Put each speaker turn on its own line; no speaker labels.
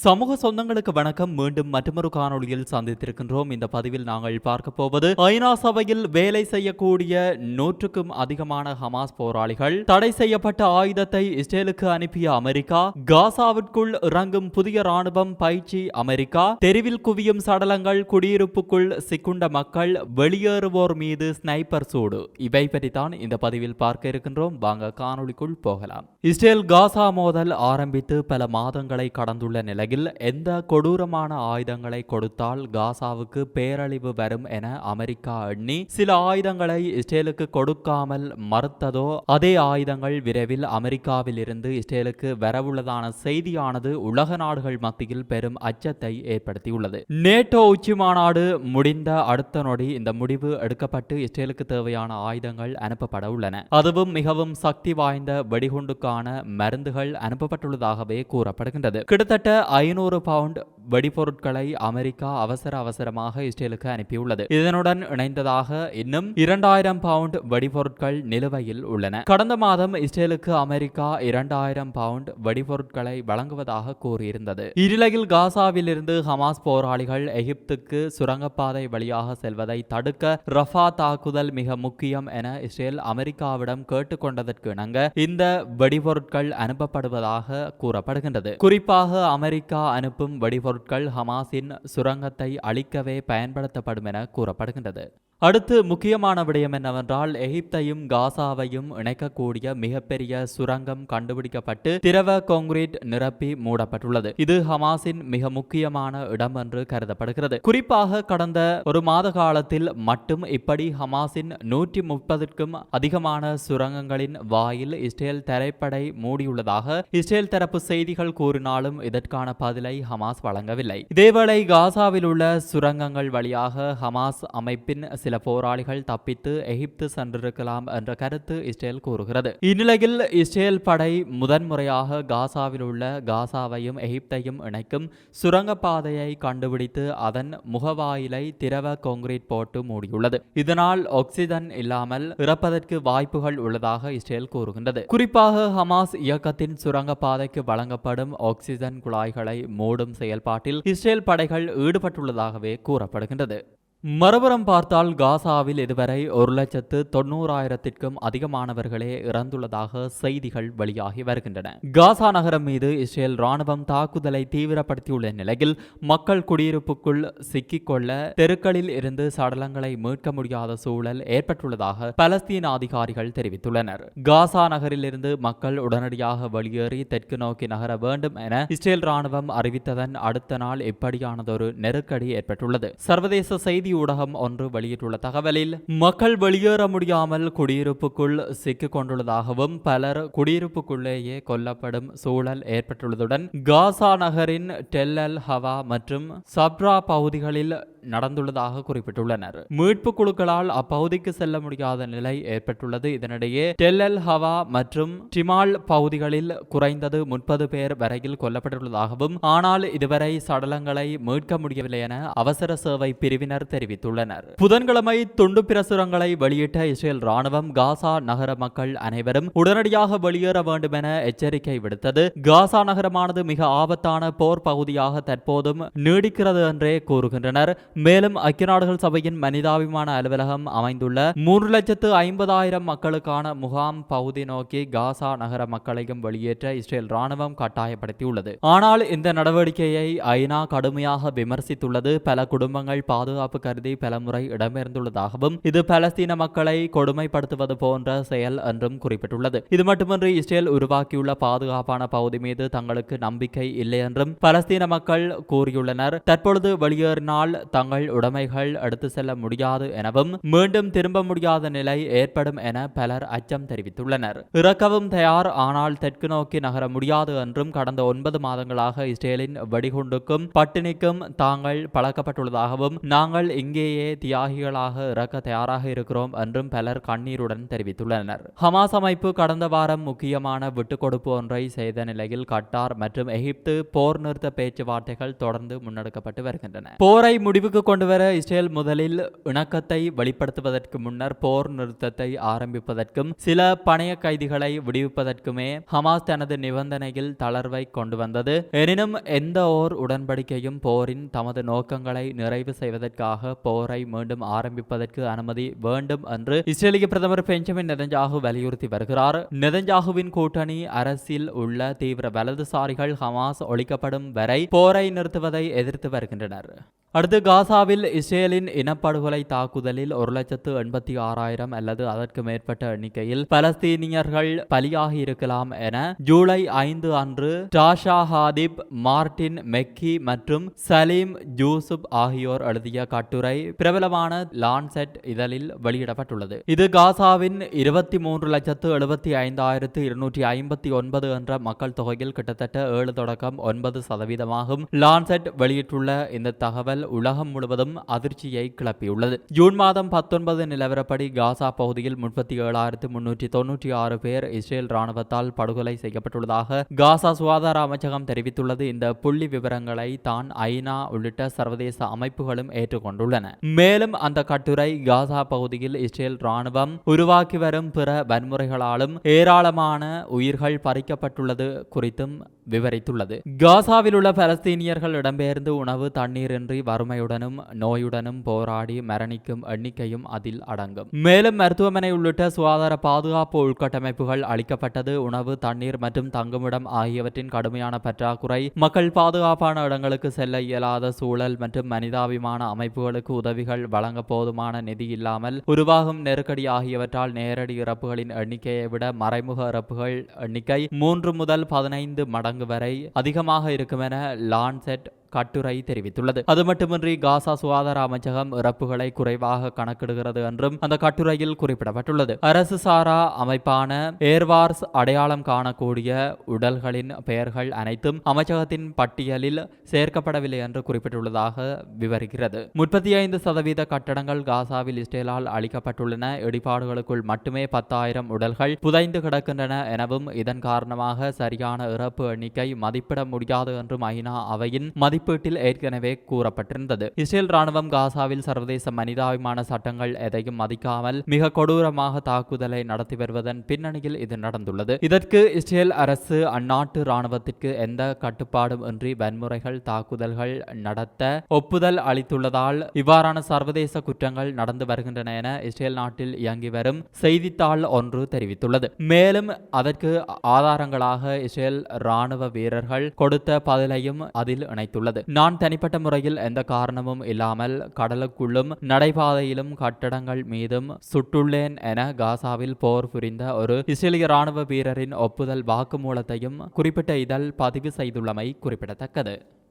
சமூக சொந்தங்களுக்கு வணக்கம். மீண்டும் மற்றொரு காணொளியில் சந்தித்திருக்கின்றோம். இந்த பதிவில் நாங்கள் பார்க்க போவது ஐநா சபையில் வேலை செய்யக்கூடிய நூற்றுக்கும் அதிகமான ஹமாஸ் போராளிகள் தடை செய்யப்பட்ட ஆயுதத்தை இஸ்ரேலுக்கு அனுப்பிய அமெரிக்கா காசாவிற்குள் இறங்கும் புதிய ராணுவம் பயிற்சி அமெரிக்கா தெருவில் குவியும் சடலங்கள் குடியிருப்புக்குள் சிக்குண்ட மக்கள் வெளியேறுவோர் மீது ஸ்னைப்பர் சூடு. இவை பற்றித்தான் இந்த பதிவில் பார்க்க இருக்கின்றோம். வாங்க காணொளிக்குள் போகலாம். இஸ்ரேல் காசா மோதல் ஆரம்பித்து பல மாதங்களை கடந்துள்ள நிலை நிலையில் எந்த கொடூரமான ஆயுதங்களை கொடுத்தால் காசாவுக்கு பேரழிவு வரும் என அமெரிக்கா எண்ணி சில ஆயுதங்களை இஸ்ரேலுக்கு கொடுக்காமல் மறுத்ததோ அதே ஆயுதங்கள் விரைவில் அமெரிக்காவில் இருந்து இஸ்ரேலுக்கு வரவுள்ளதான செய்தியானது உலக நாடுகள் மத்தியில் பெரும் அச்சத்தை ஏற்படுத்தியுள்ளது. நேட்டோ உச்சி மாநாடு முடிந்த அடுத்த நொடி இந்த முடிவு எடுக்கப்பட்டு இஸ்ரேலுக்கு தேவையான ஆயுதங்கள் அனுப்பப்பட உள்ளன. அதுவும் மிகவும் சக்தி வாய்ந்த வெடிகுண்டுக்கான மருந்துகள் அனுப்பப்பட்டுள்ளதாகவே கூறப்படுகின்றது. கிட்டத்தட்ட ஐநூறு பவுண்ட் வெடிபொருட்களை அமெரிக்கா அவசர அவசரமாக இஸ்ரேலுக்கு அனுப்பியுள்ளது. இதனுடன் இணைந்ததாக இன்னும் இரண்டாயிரம் பவுண்ட் வெடிபொருட்கள் நிலுவையில் உள்ளன. கடந்த மாதம் இஸ்ரேலுக்கு அமெரிக்கா இரண்டாயிரம் பவுண்ட் வெடிபொருட்களை வழங்குவதாக கூறியிருந்தது. இந்நிலையில் காசாவிலிருந்து ஹமாஸ் போராளிகள் எகிப்துக்கு சுரங்கப்பாதை வழியாக செல்வதை தடுக்க ரஃபா தாக்குதல் மிக முக்கியம் என இஸ்ரேல் அமெரிக்காவிடம் கேட்டுக்கொண்டதற்கு இணங்க இந்த வெடிபொருட்கள் அனுப்பப்படுவதாக கூறப்படுகின்றது. குறிப்பாக அமெரிக்க அமெரிக்கா அனுப்பும் வெடிபொருட்கள் ஹமாஸின் சுரங்கத்தை அழிக்கவே பயன்படுத்தப்படும் என கூறப்படுகின்றது. அடுத்து முக்கியமான விடயம் என்னவென்றால் எகிப்தையும் காசாவையும் இணைக்கக்கூடிய மிகப்பெரிய சுரங்கம் கண்டுபிடிக்கப்பட்டு திரவ கான்கிரீட் நிரப்பி மூடப்பட்டுள்ளது. இது ஹமாஸின் மிக முக்கியமான இடம் என்று கருதப்படுகிறது. குறிப்பாக கடந்த ஒரு மாத காலத்தில் மட்டும் இப்படி ஹமாஸின் நூற்றி முப்பதுக்கும் அதிகமான சுரங்கங்களின் வாயில் இஸ்ரேல் தரைப்படை மூடியுள்ளதாக இஸ்ரேல் தரப்பு செய்திகள் கூறினாலும் இதற்கான பதிலை ஹமாஸ் வழங்கவில்லை. இதேவேளை காசாவில் உள்ள சுரங்கங்கள் வழியாக ஹமாஸ் அமைப்பின் சில போராளிகள் தப்பித்து எகிப்து சென்றிருக்கலாம் என்ற கருத்து இஸ்ரேல் கூறுகிறது. இந்நிலையில் இஸ்ரேல் படை முதன்முறையாக காசாவில் உள்ள காசாவையும் எகிப்தையும் இணைக்கும் சுரங்கப்பாதையை கண்டுபிடித்து அதன் முகவாயிலை திரவ கான்கிரீட் போட்டு மூடியுள்ளது. இதனால் ஆக்சிஜன் இல்லாமல் இறப்பதற்கு வாய்ப்புகள் உள்ளதாக இஸ்ரேல் கூறுகின்றது. குறிப்பாக ஹமாஸ் இயக்கத்தின் சுரங்கப்பாதைக்கு வழங்கப்படும் ஆக்சிஜன் குழாய்கள் மூடும் செயல்பாட்டில் இஸ்ரேல் படைகள் ஈடுபட்டுள்ளதாகவே கூறப்படுகின்றது. மறுபுறம் பார்த்தால் காசாவில் இதுவரை ஒரு லட்சத்து தொண்ணூறாயிரத்திற்கும் அதிகமானவர்களே இறந்துள்ளதாக செய்திகள் வெளியாகி வருகின்றன. காசா நகரம் மீது இஸ்ரேல் ராணுவம் தாக்குதலை தீவிரப்படுத்தியுள்ள நிலையில் மக்கள் குடியிருப்புக்குள் சிக்கிக்கொள்ள தெருக்களில் இருந்து சடலங்களை மீட்க முடியாத சூழல் ஏற்பட்டுள்ளதாக பலஸ்தீன அதிகாரிகள் தெரிவித்துள்ளனர். காசா நகரிலிருந்து மக்கள் உடனடியாக வெளியேறி தெற்கு நோக்கி நகர வேண்டும் என இஸ்ரேல் ராணுவம் அறிவித்ததன் அடுத்த நாள் இப்படியானதொரு நெருக்கடி ஏற்பட்டுள்ளது. சர்வதேச செய்தி ஊடகம் ஒன்று வெளியிட்டுள்ள தகவலில் மக்கள் வெளியேற முடியாமல் குடியிருப்புக்குள் சிக்கிக் கொண்டுள்ளதாகவும் பலர் குடியிருப்புக்குள்ளேயே கொல்லப்படும் சூழல் ஏற்பட்டுள்ளதுடன் காசா நகரின் டெல்லல் ஹவா மற்றும் சப்ரா பகுதிகளில் நடந்துள்ளதாக குறிப்பிட்டுள்ளனர். மீட்பு குழுக்களால் அப்பகுதிக்கு செல்ல முடியாத நிலை ஏற்பட்டுள்ளது. இதனிடையே டெல்லல் ஹவா மற்றும் டிமால் பகுதிகளில் குறைந்தது முப்பது பேர் வரையில் கொல்லப்பட்டுள்ளதாகவும் ஆனால் இதுவரை சடலங்களை மீட்க முடியவில்லை என அவசர சேவை பிரிவினர் தெரிவித்துள்ளனர். புதன்கிழமை துண்டு பிரசுரங்களை வெளியிட்ட இஸ்ரேல் ராணுவம் காசா நகர மக்கள் அனைவரும் உடனடியாக வெளியேற வேண்டும் என எச்சரிக்கை விடுத்தது. காசா நகரமானது மிக ஆபத்தான போர் பகுதியாக தற்போதும் நீடிக்கிறது என்றே கூறுகின்றனர். மேலும் ஐக்கிய நாடுகள் சபையின் மனிதாபிமான அலுவலகம் அமைந்துள்ள மூன்று லட்சத்து ஐம்பதாயிரம் மக்களுக்கான முகாம் பகுதி நோக்கி காசா நகர மக்களையும் வெளியேற்ற இஸ்ரேல் ராணுவம் கட்டாயப்படுத்தியுள்ளது. ஆனால் இந்த நடவடிக்கையை ஐநா கடுமையாக விமர்சித்துள்ளது. பல குடும்பங்கள் பாதுகாப்பு கருதி பலமுறை இடம்பெயர்ந்துள்ளதாகவும் இது பலஸ்தீன மக்களை கொடுமைப்படுத்துவது போன்ற செயல் என்றும் குறிப்பிட்டுள்ளது. இது மட்டுமின்றி இஸ்ரேல் உருவாக்கியுள்ள பாதுகாப்பான பகுதி மீது தங்களுக்கு நம்பிக்கை இல்லை என்றும் பலஸ்தீன மக்கள் கூறியுள்ளனர். தற்பொழுது வெளியேறினால் தங்கள் உடைமைகள் எடுத்து செல்ல முடியாது எனவும் மீண்டும் திரும்ப முடியாத நிலை ஏற்படும் என பலர் அச்சம் தெரிவித்துள்ளனர். இறக்கவும் தயார் ஆனால் தெற்கு நோக்கி நகர முடியாது என்றும் கடந்த ஒன்பது மாதங்களாக இஸ்ரேலின் வெடிகுண்டுக்கும் பட்டினிக்கும் தாங்கள் பழக்கப்பட்டுள்ளதாகவும் நாங்கள் இங்கேயே தியாகிகளாக இறக்க தயாராக இருக்கிறோம் என்றும் பலர் கண்ணீருடன் தெரிவித்துள்ளனர். ஹமாஸ் அமைப்பு கடந்த வாரம் முக்கியமான விட்டுக்கொடுப்பு ஒன்றை செய்த நிலையில் கட்டார் மற்றும் எகிப்து போர் நிறுத்த பேச்சுவார்த்தைகள் தொடர்ந்து முன்னெடுக்கப்பட்டு வருகின்றன. போரை முடிவு முடிவுக்கு கொண்டுவர இஸ்ரேல் முதலில் இணக்கத்தை வெளிப்படுத்துவதற்கு முன்னர் போர் நிறுத்தத்தை ஆரம்பிப்பதற்கும் சில பணைய கைதிகளை விடுவிப்பதற்குமே ஹமாஸ் தனது நிபந்தனையில் தளர்வை கொண்டு வந்தது. எனினும் எந்த ஓர் உடன்படிக்கையும் போரின் தமது நோக்கங்களை நிறைவு செய்வதற்காக போரை மீண்டும் ஆரம்பிப்பதற்கு அனுமதி வேண்டும் என்று இஸ்ரேலிய பிரதமர் பெஞ்சமின் நெதஞ்சாகு வலியுறுத்தி வருகிறார். நெதஞ்சாகுவின் கூட்டணி அரசில் உள்ள தீவிர வலதுசாரிகள் ஹமாஸ் ஒழிக்கப்படும் வரை போரை நிறுத்துவதை எதிர்த்து வருகின்றனர். அடுத்து காசாவில் இஸ்ரேலின் இனப்படுகொலை தாக்குதலில் ஒரு லட்சத்து எண்பத்தி ஆறாயிரம் அல்லது அதற்கு மேற்பட்ட எண்ணிக்கையில் பலஸ்தீனியர்கள் பலியாகி இருக்கலாம் என ஜூலை ஐந்து அன்று டாஷா ஹாதிப் மார்டின் மெக்கி மற்றும் சலீம் ஜூசுப் ஆகியோர் எழுதிய கட்டுரை பிரபலமான லான்செட் இதழில் வெளியிடப்பட்டுள்ளது. இது காசாவின் இருபத்தி மூன்று லட்சத்து எழுபத்தி ஐந்தாயிரத்து இருநூற்றி ஐம்பத்தி ஒன்பது என்ற மக்கள் தொகையில் கிட்டத்தட்ட ஏழு தொடக்கம் ஒன்பது சதவீதமாகும் லான்செட் வெளியிட்டுள்ள இந்த தகவல் உலகம் முழுவதும் அதிர்ச்சியை கிளப்பியுள்ளது. ஜூன் மாதம் பத்தொன்பது நிலவரப்படி காசா பகுதியில் முப்பத்தி ஏழாயிரத்து முன்னூற்றி தொன்னூற்றி ஆறு பேர் இஸ்ரேல் ராணுவத்தால் படுகொலை செய்யப்பட்டுள்ளதாக காசா சுகாதார அமைச்சகம் தெரிவித்துள்ளது. இந்த புள்ளி விவரங்களை தான் ஐநா உள்ளிட்ட சர்வதேச அமைப்புகளும் ஏற்றுக்கொண்டுள்ளன. மேலும் அந்த கட்டுரை காசா பகுதியில் இஸ்ரேல் ராணுவம் உருவாக்கி வரும் பிற வன்முறைகளாலும் ஏராளமான உயிர்கள் பறிக்கப்பட்டுள்ளது குறித்தும் விவரித்துள்ளது. காசாவில் உள்ள பலஸ்தீனியர்கள் இடம்பெயர்ந்து உணவு தண்ணீரின்றி வறுமையுடனும் நோயுடனும் போராடி மரணிக்கும் எண்ணிக்கையும் அதில் அடங்கும். மேலும் மருத்துவமனை உள்ளிட்ட சுகாதார பாதுகாப்பு உள்கட்டமைப்புகள் அளிக்கப்பட்டது உணவு தண்ணீர் மற்றும் தங்குமிடம் ஆகியவற்றின் கடுமையான பற்றாக்குறை மக்கள் பாதுகாப்பான இடங்களுக்கு செல்ல இயலாத சூழல் மற்றும் மனிதாபிமான அமைப்புகளுக்கு உதவிகள் வழங்க போதுமான நிதி இல்லாமல் உருவாகும் நெருக்கடி ஆகியவற்றால் நேரடி இறப்புகளின் எண்ணிக்கையை விட மறைமுக இறப்புகள் எண்ணிக்கை மூன்று முதல் பதினைந்து மடங்கு வரை அதிகமாக இருக்கும் என லான்செட் கட்டுரை தெரிவித்துள்ளது. அது மட்டுமின்றி காசா சுகாதார அமைச்சகம் இறப்புகளை குறைவாக கணக்கிடுகிறது என்றும் அந்த கட்டுரையில் குறிப்பிடப்பட்டுள்ளது. அரசு சாரா அமைப்பான ஏர்வார்ஸ் அடையாளம் காணக்கூடிய உடல்களின் பெயர்கள் அனைத்தும் அமைச்சகத்தின் பட்டியலில் சேர்க்கப்படவில்லை என்று குறிப்பிட்டுள்ளதாக விவரிக்கிறது. முப்பத்தி ஐந்து சதவீத கட்டடங்கள் காசாவில் இஸ்ரேலால் அளிக்கப்பட்டுள்ளன இடிபாடுகளுக்குள் மட்டுமே பத்தாயிரம் உடல்கள் புதைந்து கிடக்கின்றன எனவும் இதன் காரணமாக சரியான இறப்பு எண்ணிக்கை மதிப்பிட முடியாது என்றும் ஐநா அவையின் மதிப்பு மதிப்பீட்டில் ஏற்கனவே கூறப்பட்டிருந்தது. இஸ்ரேல் ராணுவம் காசாவில் சர்வதேச மனிதாபிமான சட்டங்கள் எதையும் மதிக்காமல் மிக கொடூரமாக தாக்குதலை நடத்தி வருவதன் பின்னணியில் இது நடந்துள்ளது. இதற்கு இஸ்ரேல் அரசு அந்நாட்டு ராணுவத்திற்கு எந்த கட்டுப்பாடும் இன்றி வன்முறைகள் தாக்குதல்கள் நடத்த ஒப்புதல் அளித்துள்ளதால் இவ்வாறான சர்வதேச குற்றங்கள் நடந்து வருகின்றன என இஸ்ரேல் நாட்டில் இயங்கி வரும் செய்தித்தாள் ஒன்று தெரிவித்துள்ளது. மேலும் அதற்கு ஆதாரங்களாக இஸ்ரேல் ராணுவ வீரர்கள் கொடுத்த பதிலையும் அதில் இணைத்துள்ளது. நான் தனிப்பட்ட முறையில் எந்த காரணமும் இல்லாமல் கடலுக்குள்ளும் நடைபாதையிலும் கட்டடங்கள் மீதும் சுட்டுள்ளேன் என காசாவில் போர் புரிந்த ஒரு இஸ்ரேலிய ராணுவ வீரரின் ஒப்புதல் வாக்குமூலத்தையும் குறிப்பிட்ட இதழ் பதிவு செய்துள்ளமை குறிப்பிடத்தக்கது.